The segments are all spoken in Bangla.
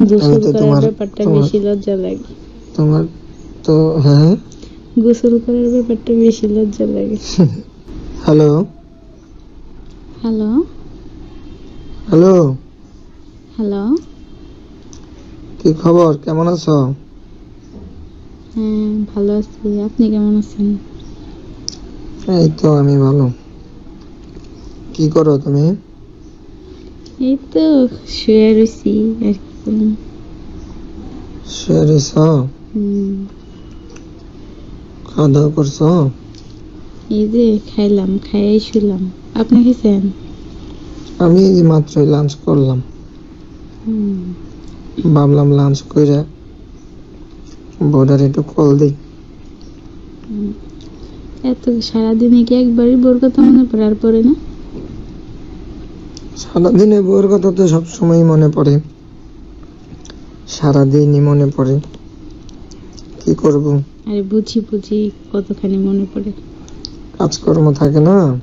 গোসল করার ব্যাপারটা বেশি লজ্জা লাগে। তোমার তো হ্যাঁ। গোসল করার ব্যাপারটা বেশি লজ্জা লাগে। হ্যালো। হ্যালো। হ্যালো। হ্যালো। কি খবর? কেমন আছো? হ্যাঁ ভালো আছি। আপনি কেমন আছেন? এই তো আমি ভালো। কি করো তুমি? এই তো শুয়ে রয়েছি আর কি করুন শুয়ে রয়েছ খাওয়া দাওয়া করছ এই যে খাইলাম খাইয়াই শুলাম আপনি খেয়েছেন আমি এই যে মাত্রই লাঞ্চ করলাম ভাবলাম লাঞ্চ করে বোর্ডার একটু কল দিই। এত সারাদিনে কি একবারই বোর কথা মনে পড়ে আর পরে না সারাদিনে বউয়ের কথা তো সবসময় মনে পড়ে। সারাদিনই মনে পড়ে। কি করব? আরে বুঝি বুঝি কতখানি মনে পড়ে। কাজকর্ম থাকে না?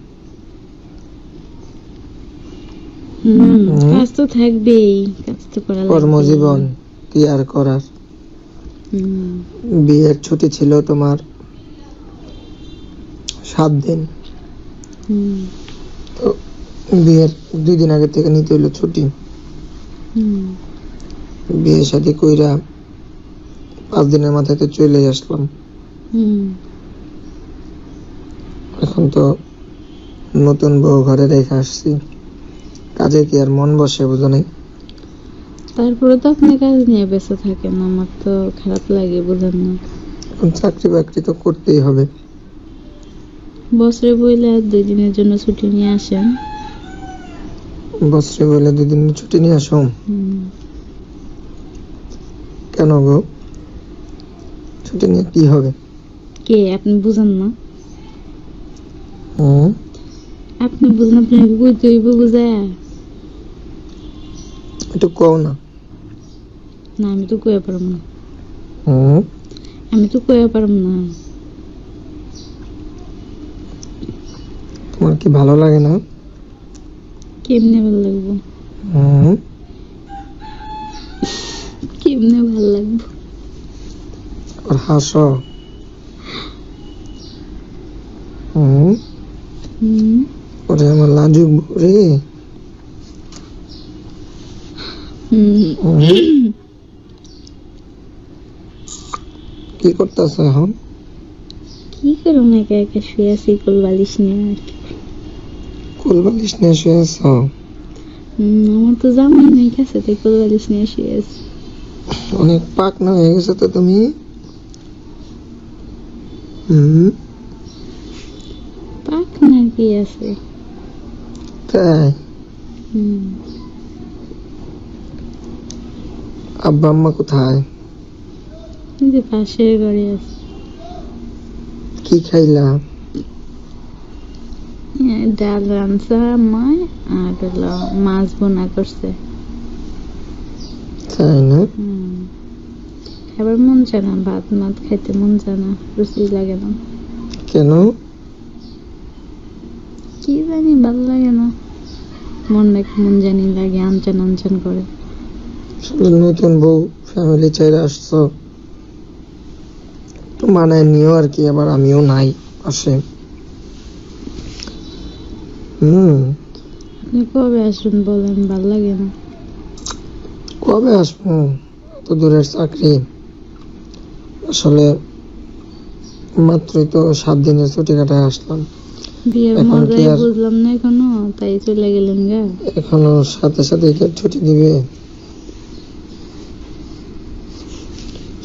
হুম। কাজ তো থাকবেই কাজ তো করা। কর্মজীবন কি আর করার? বিয়ের ছুটি ছিল তোমার সাত দিন। হুম, তো বিয়ের দুই দিন আগে থেকে নিতে হলো ছুটি। হুম, বিয়ে শাদি কইরা পাঁচ দিনের মাথায় তো চলে আসলাম। এখন তো নতুন বউ ঘরে রেখে আসছি। কাজে কি আর মন বসে বুঝো নাই? তারপরে তো আপনি কাজ নিয়ে ব্যস্ত থাকেন আমার তো খারাপ লাগে বুঝেন না। এখন চাকরি বাকরি তো করতেই হবে। বছরে বইলে আর দুই দিনের জন্য ছুটি নিয়ে আসেন। বছরে বলে দুদিন ছুটি নিয়ে আসো। হুম, কেন গো? ছুটি নিয়ে কি হবে? কে? আপনি বুঝেন না। আপনি বুঝেন আপনি বুঝতে হইব বুঝায় একটু কও না। না আমি তো কয়ে পারব না। হুম? আমি তো কয়ে পারব না। তোমার কি ভালো লাগে না? কেমনে ভালো লাগবো? হুম কেমনে ভালো লাগবো? আর হাসো। ওরে আমার লাজুক রে। কি করতেছ এখন? কি করুম একা একা শুয়ে আছি কোল বালিশ নিয়ে আর কি। কোল বালিশ নিয়ে শুয়ে আছো আমার তো জামাই নেই কাছে তাই কোল বালিশ নিয়ে শুয়ে আছি অনেক পাকনা হয়ে গেছো তো তুমি হুম পাক না কি আছে তাই হুম আব্বা আম্মা কোথায় যে পাশের ঘরে আছে কি খাইলা ডাল রানছে মায় আর হলো মাছ বোনা করছে। তাই না? খাবার মন চায় না ভাত মাত খাইতে মন চায় না রুচি লাগে না। কেন? কি জানি ভালো লাগে না। মন নাকি মন জানি লাগে আনচান আনচান করে। নতুন বউ ফ্যামিলি চাইরে আসছো। তো মানায় নিও আর কি আবার আমিও নাই পাশে। হুম। আপনি কবে আসবেন বলেন? ভালো লাগে না। কবে আসব? তো দূরের চাকরি। আসলে মাত্রই তো সাত দিনের ছুটি কাটায় আসলাম। বিয়ের মজাই বুঝলাম না এখনও তাই চলে গেলেন গা। এখনও সাথে সাথে ছুটি দিবে?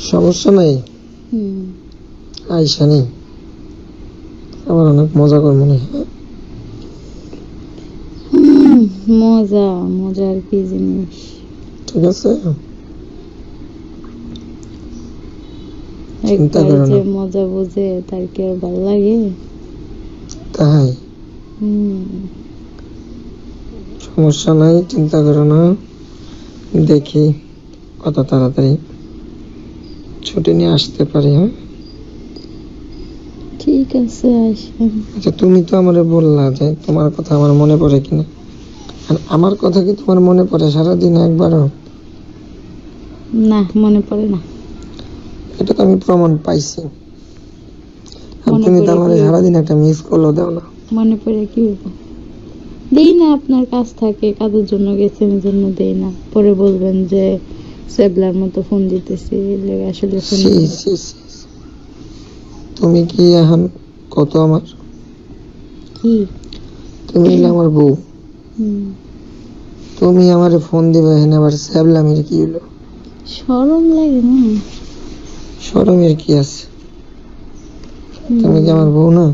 সমস্যা নাই। আইসা নেই। আবার অনেক মজা করব নি হুম, মজা মজার কি জিনিস। ঠিক আছে। চিন্তা একবার করো না। যে মজা বুঝে তার কি আর ভালো লাগে? তাই? সমস্যা নাই চিন্তা করো না। দেখি কত তাড়াতাড়ি ছুটি নিয়ে আসতে পারি হ্যাঁ? ঠিক আছে আচ্ছা তুমি তো আমারে বললা যে তোমার কথা আমার মনে পড়ে কিনা। আর আমার কথা কি তোমার মনে পড়ে সারাদিন একবারও? না মনে পড়ে না। এটা তো আমি প্রমাণ পাইছি। আর তুমি তো আমার? সারাদিন একটা মিস কলও দাও না। মনে পড়ে কি দেই না আপনার কাজ থাকে কাজের জন্য গেছেন জন্য দেই না। পরে বলবেন যে সেবলার মতো ফোন দিতেছি আসলে ফোন। তুমি কি এখন কত আমার? কি? তুমি আমার বউ। তুমি আমার ফোন দিবে এখানে আবার স্যাবলামের কি হলো? শরম লাগে না। শরমের কি আছে? তুমি কি আমার বউ না?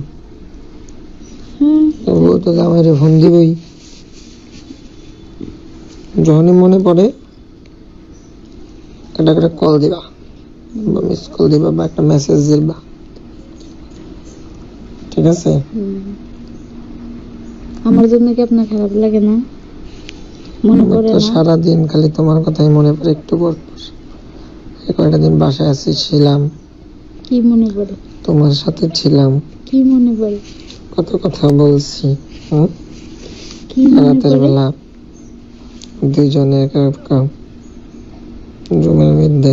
বউ তো আমার ফোন দিবেই। যখনই মনে পড়ে একটা একটা কল দিবা বা মিস কল দিবা বা একটা মেসেজ দিবা। ঠিক আছে? হুম। আমার জন্য কি আপনার খারাপ লাগে না? মনে তো না? সারাদিন খালি তোমার কথাই মনে পড়ে একটু পর কয়টা দিন বাসায় আসি ছিলাম। কি মনে পড়ে? তোমার সাথে ছিলাম। কি মনে পড়ে? কত কথা বলছি? কি রাতের বেলা দুইজনে একা রুমের মধ্যে।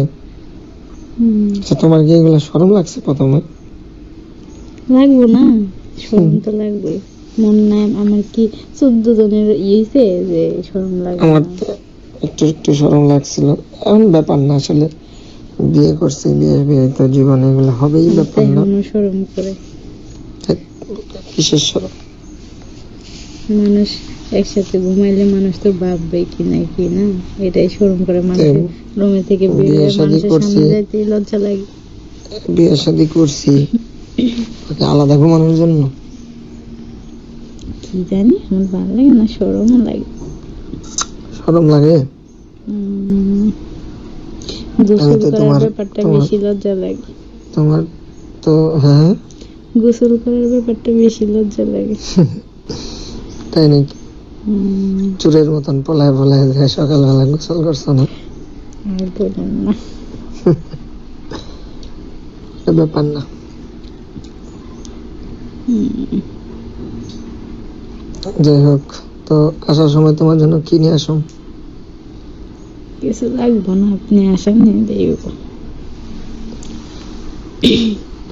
হুম। আচ্ছা তোমার কি এগুলো সরম লাগছে প্রথমে? লাগবো না? শরম তো লাগবে মন নাই আমার কি চোদ্দ জনের ইয়েছে যে শরম লাগবে আমার একটু একটু সরম লাগছিল। এমন ব্যাপার না আসলে। বিয়ে করছি বিয়ে বিয়ে তো জীবনে এগুলো হবেই ব্যাপার না। শরম করে। কিসের সরম মানুষ একসাথে ঘুমাইলে মানুষ তো ভাববে কি না কি না এটাই শরম করে মানুষ রুমে থেকে বের বিয়ে শাদী মানুষের করছি। সামনে যাইতে লজ্জা লাগে। বিয়ে শাদি করছি। আলাদা ঘুমানোর জন্য? কি জানি? আমার ভালো লাগে না শরমও লাগে। সরম লাগে? গোসল করার তোমার- ব্যাপারটা বেশি লজ্জা লাগে। তোমার তো হ্যাঁ গোসল করার ব্যাপারটা বেশি লজ্জা লাগে। তাই নাকি? চুরের মতন পলায় পলায় যায় সকালবেলা গোসল করছ না? আর বলেন না। ব্যাপার না। যাই হোক তো আসার সময় তোমার জন্য কি নিয়ে আসো? কিছু লাগবো না আপনি আসেন নিয়ে দেব।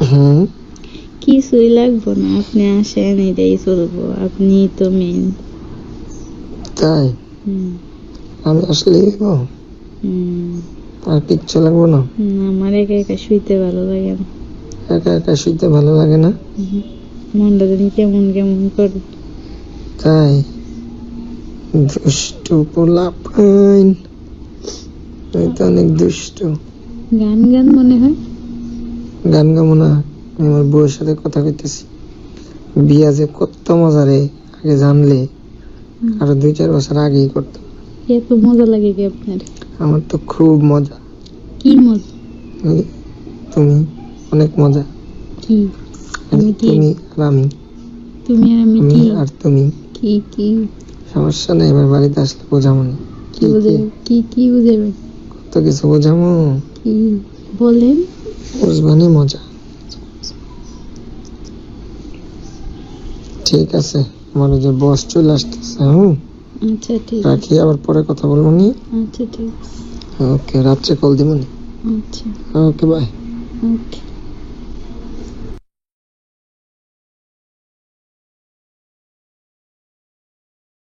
হুম? কিছুই লাগবো না আপনি আসেন এটাই চলবো। আপনি তো মেন তাই? আমি আসলে আর কিচ্ছু লাগবো না? আমার একা একা শুইতে ভালো লাগে না। একা একা শুইতে ভালো লাগে না। মনটা জানি কেমন কেমন করে তাই দুষ্টু পোলা পাইন তুই তো অনেক দুষ্টু। গান গান মনে হয়? গান গাবো না আমি আমার বউয়ের সাথে কথা কইতেছি। বিয়া যে কত মজা রে আগে জানলে। আরও দুই চার বছর আগেই করতাম। এত মজা লাগে কি আপনার? আমার তো খুব মজা। কি মজা? তুমি অনেক মজা। কি? তুমি আর আমি। তুমি আর আমি কি? আর তুমি। কি কি? সমস্যা নেই এবার বাড়িতে আসলে বোঝাবো না। কি বুঝাবে কি কি? বুঝাবে? কত কিছু বোঝাবো? কি? বলেন। বুঝবানি মজা। ঠিক আছে আমার যে বস চলে আসতেছে হুম? আচ্ছা ঠিক আছে। রাখি আবার পরে কথা বলব নি? আচ্ছা ঠিক আছে। ওকে রাত্রে কল দিব নি? আচ্ছা। Okay bye okay.